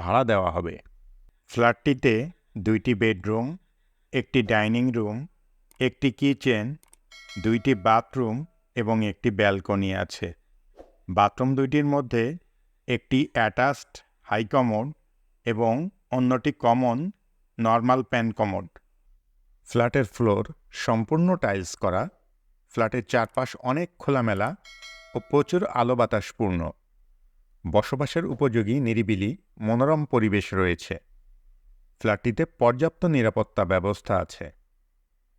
ভাড়া দেওয়া হবে। ফ্ল্যাটটিতে দুইটি বেডরুম, একটি ডাইনিং রুম, একটি কিচেন, দুইটি বাথরুম এবং একটি ব্যালকনি আছে। বাথরুম দুইটির মধ্যে একটি অ্যাটাচড হাই কমোড এবং অন্যটি কমন নর্মাল প্যান কমোড। ফ্ল্যাটের ফ্লোর সম্পূর্ণ টাইলস করা। ফ্ল্যাটের চারপাশ অনেক খোলামেলা ও প্রচুর আলো বাতাসপূর্ণ। বসবাসের উপযোগী নিরিবিলি, মনোরম পরিবেশ রয়েছে। ফ্ল্যাটটিতে পর্যাপ্ত নিরাপত্তা ব্যবস্থা আছে।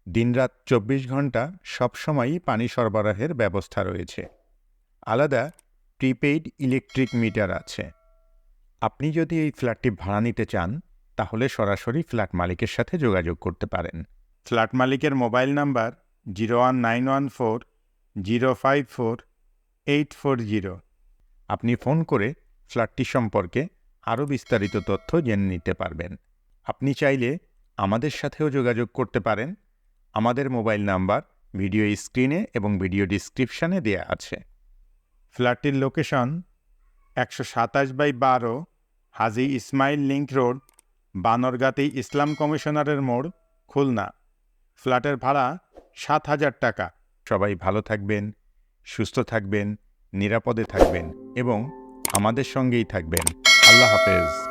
দিনরাত চব্বিশ ঘণ্টা সবসময়ই পানি সরবরাহের ব্যবস্থা রয়েছে। আলাদা প্রিপেইড ইলেকট্রিক মিটার আছে। আপনি যদি এই ফ্ল্যাটটি ভাড়া নিতে চান, তাহলে সরাসরি ফ্ল্যাট মালিকের সাথে যোগাযোগ করতে পারেন। ফ্ল্যাট মালিকের mobile number zero one nine one four zero five four eight four zero. আপনি ফোন করে ফ্ল্যাটটি সম্পর্কে আরও বিস্তারিত তথ্য জেনে নিতে পারবেন। আপনি চাইলে আমাদের সাথেও যোগাযোগ করতে পারেন। আমাদের মোবাইল নাম্বার ভিডিও স্ক্রিনে এবং ভিডিও ডিসক্রিপশানে দেয়া আছে। ফ্ল্যাটটির লোকেশন একশো সাতাশ বাই বারো হাজি ইসমাইল লিঙ্ক রোড বানরগাতি ইসলাম কমিশনারের মোড়, খুলনা। ফ্ল্যাটের ভাড়া সাত হাজার টাকা। সবাই ভালো থাকবেন, সুস্থ থাকবেন। নিরাপদে থাকবেন এবং আমাদের সঙ্গেই থাকবেন। আল্লাহ হাফেজ।